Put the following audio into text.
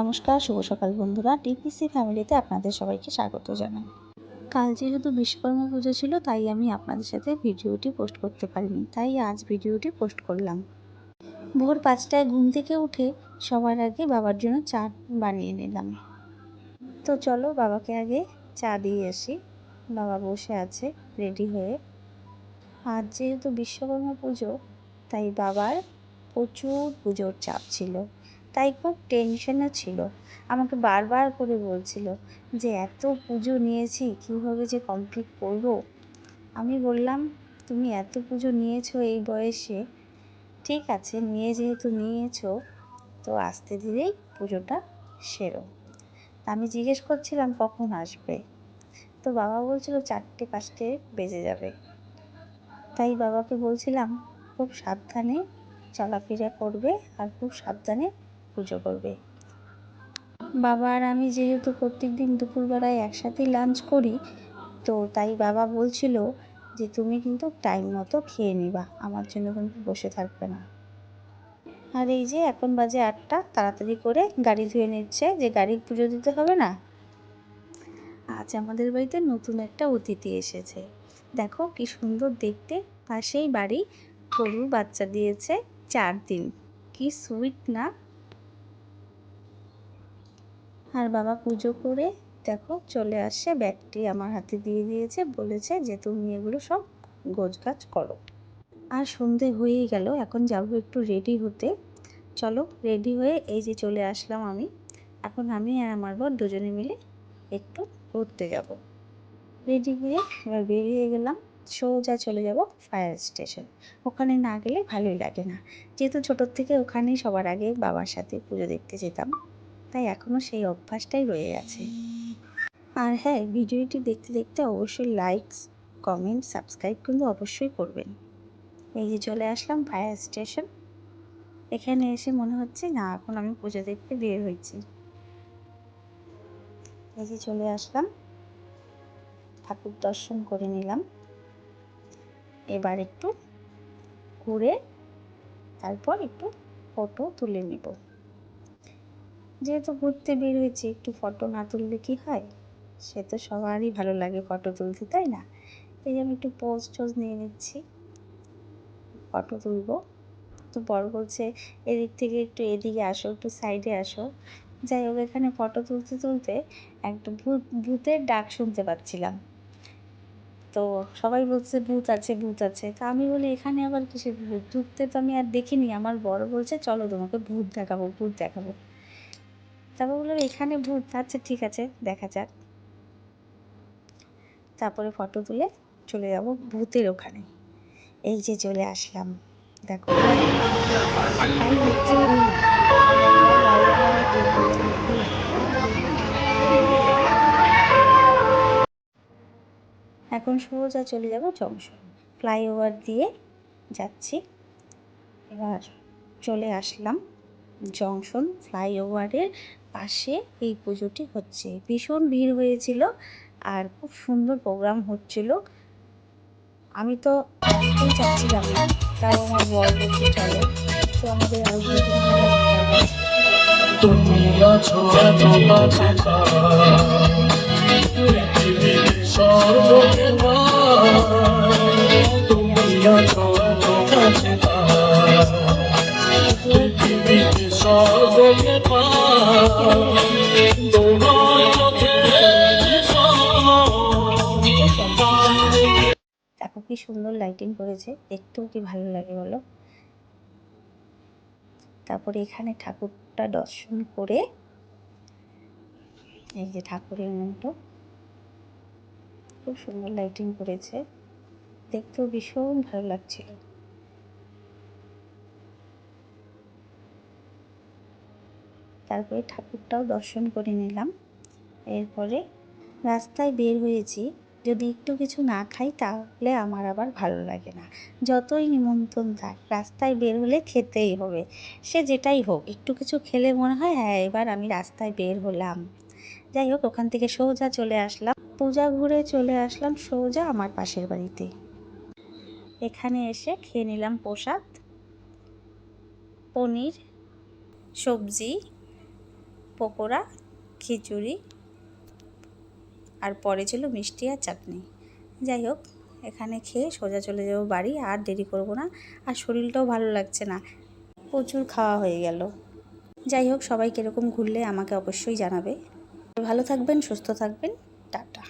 নমস্কার, শুভ সকাল বন্ধুরা। ডিপিসি ফ্যামিলিতে আপনাদের সবাইকে স্বাগত জানাই। কাল যেহেতু বিশ্বকর্মা পুজো ছিল, তাই আমি আপনাদের সাথে ভিডিওটি পোস্ট করতে পারিনি। তাই আজ ভিডিওটি পোস্ট করলাম। ভোর পাঁচটায় ঘুম থেকে উঠে সবার আগে বাবার জন্য চা বানিয়ে নিলাম। তো চলো বাবাকে আগে চা দিয়ে আসি। বাবা বসে আছে রেডি হয়ে। আজ যেহেতু বিশ্বকর্মা পুজো, তাই বাবার প্রচুর পুজোর চাপ ছিল। তাই খুব টেনশনও ছিল। আমাকে বারবার করে বলছিল যে, এত পুজো নিয়েছি, কীভাবে যে কমপ্লিট করব? আমি বললাম, তুমি এত পুজো নিয়েছো এই বয়সে, ঠিক আছে, নিয়ে যেহেতু নিয়েছো, তো আস্তে ধীরেই পুজোটা সেরো। আমি জিজ্ঞেস করছিলাম, কখন আসবে? তো বাবা বলছিল, চারটে, পাঁচটে বেজে যাবে। তাই বাবাকে বলছিলাম, খুব সাবধানে চলাফেরা করবে আর খুব সাবধানে পুজো করবে। বাবা আর আমি যেহেতু প্রত্যেক দিন দুপুরবেলায় একসাথেই লাঞ্চ করি, তো তাই বাবা বলছিল যে তুমি কিন্তু টাইম মতো খেয়ে নিবা, আমার জন্য কিন্তু বসে থাকবে না। আর এই যে এখন বাজে আটটা, তাড়াতাড়ি করে গাড়ি ধুয়ে নিচ্ছে, যে গাড়ি পুজো দিতে হবে না। আজ আমাদের বাড়িতে নতুন একটা অতিথি এসেছে। দেখো কি সুন্দর দেখতে, পাশেই বাড়ি, গরুর বাচ্চা দিয়েছে চার দিন। কি সুইট না? আর বাবা পুজো করে দেখো চলে আসে ব্যাগটি আমার হাতে দিয়ে দিয়েছে, বলেছে যে তুমি এগুলো সব গোছগাছ করো। আর সন্ধে হয়েই গেল, এখন যাব একটু রেডি হতে। চলো রেডি হয়ে এই যে চলে আসলাম আমি। এখন আমি আর আমার বর দুজনে মিলে একটু ঘুরতে যাব। রেডি হয়ে এবার বেরিয়ে গেলাম, সোজা চলে যাব ফায়ার স্টেশন ওখানে না গেলে ভালোই লাগে না। যেহেতু ছোটোর থেকে ওখানেই সবার আগে বাবার সাথে পুজো দেখতে যেতাম। তাই এখনও সেই অভ্যাসটাই রয়ে গেছে। আর হ্যাঁ ভিডিওটি দেখতে দেখতে অবশ্যই লাইকস কমেন্ট সাবস্ক্রাইব কিন্তু অবশ্যই করবেন। এই যে চলে আসলাম ফায়ার স্টেশন এখানে এসে মনে হচ্ছে না, এখন আমি পুজো দেখতে বের হয়েছি। এই যে চলে আসলাম। ঠাকুর দর্শন করে নিলাম। এবার একটু ঘুরে তারপর একটু ফটো তুলে নিব। যেহেতু ঘুরতে বের হয়েছি একটু ফটো না তুললে কি হয়? সে তো সবারই ভালো লাগে ফটো তুলতে, তাই না? এই আমি একটু পোজ টোজ নিয়ে নিচ্ছি। ফটো তুলব। তো বড় বলছে, এদিক থেকে একটু এদিকে আসো, একটু সাইডে আসো। যাই হোক, এখানে ফটো তুলতে তুলতে একটা ভূত, ভূতের ডাক শুনতে পাচ্ছিলাম। তো সবাই বলছে, ভূত আছে ভূত আছে। তা আমি বলি, এখানে আবার কিসের ভূত? ঢুকতে তো আমি আর দেখিনি। আমার বড় বলছে, চলো তোমাকে ভূত দেখাবো ভূত দেখাবো। তারপর বললাম এখানে ভূত। আচ্ছা ঠিক আছে, দেখা যাক। তারপরে ফটো তুলে চলে যাব ভূতের ওখানে। এই যে চলে আসলাম। দেখো এখন সোজা চলে যাব জংশন। ফ্লাইওভার দিয়ে যাচ্ছি। এবার চলে আসলাম জংশন ফ্লাইওভারের পাশে এই পুজোটি হচ্ছে। ভীষণ ভিড় হয়েছিল আর খুব সুন্দর প্রোগ্রাম হচ্ছিল। আমি তো আসতেই চাচ্ছিলাম না তাই আমার বর বলতে চলো। তো আমাদের আরও তুমি দেখো কি সুন্দর লাইটিং করেছে। দেখতেও কি ভালো লাগে বলো? তারপরে এখানে ঠাকুরটা দর্শন করে এই যে ঠাকুরের মতো খুব সুন্দর লাইটিং করেছে। দেখতেও ভীষণ ভালো লাগছিল। তারপরে ঠাকুরটাও দর্শন করে নিলাম। এরপরে রাস্তায় বের হয়েছি। যদি একটু কিছু না খাই তাহলে আমার আবার ভালো লাগে না। যতই নিমন্ত্রণ থাক, রাস্তায় বের হলে খেতেই হবে। সে যেটাই হোক, একটু কিছু খেলে মনে হয় হ্যাঁ এবার আমি রাস্তায় বের হলাম। যাই হোক, ওখান থেকে সোজা চলে আসলাম। পূজা ঘুরে চলে আসলাম সোজা আমার পাশের বাড়িতে। এখানে এসে খেয়ে নিলাম প্রসাদ, পনির, সবজি পকোড়া, খিচুড়ি আর পরে ছিল মিষ্টি আর চাটনি। যাই হোক, এখানে খেয়ে সোজা চলে যাব বাড়ি আর দেরি করব না আর শরীরটাও ভালো লাগছে না। প্রচুর খাওয়া হয়ে গেল। যাই হোক, সবাই কীরকম ঘুরলে আমাকে অবশ্যই জানাবে। ভালো থাকবেন, সুস্থ থাকবেন। টাটা।